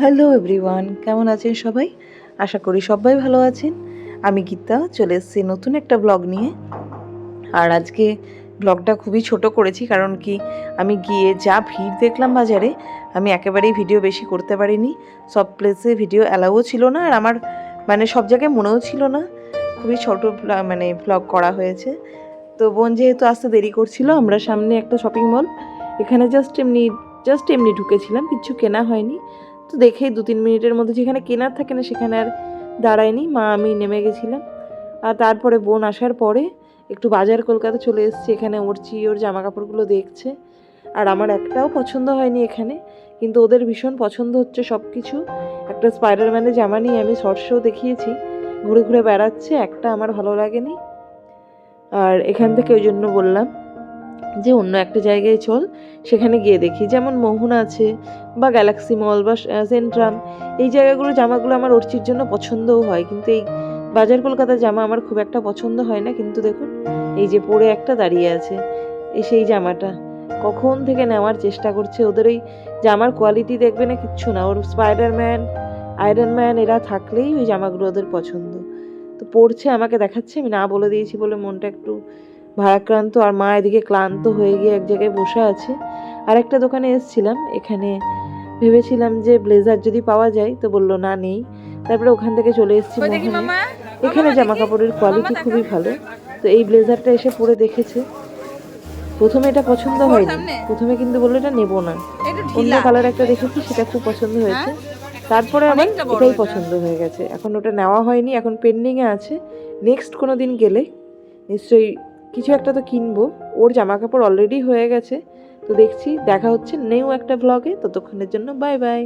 Hello everyone, কেমন আছেন সবাই? আশা করি সবাই ভালো আছেন। আমি গীতা, চলে এসেছি নতুন একটা ব্লগ নিয়ে। আর আজকে ব্লগটা খুবই ছোট করেছি, কারণ কি আমি গিয়ে যা ভিড় দেখলাম বাজারে, আমি একেবারেই ভিডিও বেশি করতে পারিনি। সব প্লেসে ভিডিও অ্যালাউও ছিল না, আর আমার মানে সব জায়গায় মনেও ছিল না। খুবই ছোট মানে ব্লগ করা হয়েছে। তো বোন যেহেতু আসতে দেরি করছিল, আমরা সামনে একটা শপিং মল এখানে জাস্ট এমনি জাস্ট এমনি ঢুকেছিলাম, কিছু কেনা হয়নি। তো দেখেই দু তিন মিনিটের মধ্যে যেখানে কেনার থাকে না সেখানে আর দাঁড়ায়নি। মা, আমি নেমে গেছিলাম। আর তারপরে বোন আসার পরে একটু বাজার কলকাতা চলে এসেছি। এখানে ওরছি ওর জামা কাপড়গুলো দেখছে। আর আমার একটাও পছন্দ হয়নি এখানে। কিন্তু ওদের ভীষণ পছন্দ হচ্ছে সব কিছু একটা স্পাইডারম্যানের জামা নিয়ে আমি শর্টসেও দেখিয়েছি। ঘুরে ঘুরে বেড়াচ্ছে, একটা আমার ভালো লাগেনি। আর এখান থেকে ওই জন্য বললাম। যে অন্য একটা জায়গায় চল, সেখানে গিয়ে দেখি যেমন মোহনা আছে বা গ্যালাক্সি মল বা সেন্ট্রাম এই জায়গাগুলো জামাগুলো আমার অর্চির জন্য পছন্দও হয়, কিন্তু এই বাজার কলকাতার জামা আমার খুব একটা পছন্দ হয় না। কিন্তু দেখুন, এই যে পরে একটা দাঁড়িয়ে আছে, এই সেই জামাটা। কখন থেকে নেওয়ার চেষ্টা করছে ওদের ওই জামার কোয়ালিটি দেখবে না কিচ্ছু না। ওর স্পাইডারম্যান আয়রন ম্যান এরা থাকলেই ওই জামাগুলো ওদের পছন্দ। তো পড়ছে আমাকে দেখাচ্ছে, আমি না বলে দিয়েছি বলে মনটা একটু ভারাক্রান্ত আর মা এদিকে ক্লান্ত হয়ে গিয়ে এক জায়গায় বসে আছে। আর একটা দোকানে এসেছিলাম এখানে ভেবেছিলাম যে ব্লেজার যদি পাওয়া যায় তো বলল না নেই। তারপরে ওখান থেকে চলে এসেছি এখানে জামা কাপড়ের কোয়ালিটি খুবই ভালো। তো এই ব্লেজারটা এসে পরে দেখেছে। প্রথমে এটা পছন্দ হয়নি। প্রথমে কিন্তু বলল এটা নেব না। অন্য কালার একটা দেখেছি সেটা খুব পছন্দ হয়েছে। তারপরে অনেকটা এটাই পছন্দ হয়ে গেছে। এখন ওটা নেওয়া হয়নি এখন পেন্ডিংয়ে আছে। নেক্সট কোনো দিন গেলে নিশ্চয়ই কিছু একটা তো কিনবো। ওর জামা কাপড় অলরেডি হয়ে গেছে। তো দেখছি দেখা হচ্ছে নেও একটা ব্লগে ততক্ষণের জন্য বাই বাই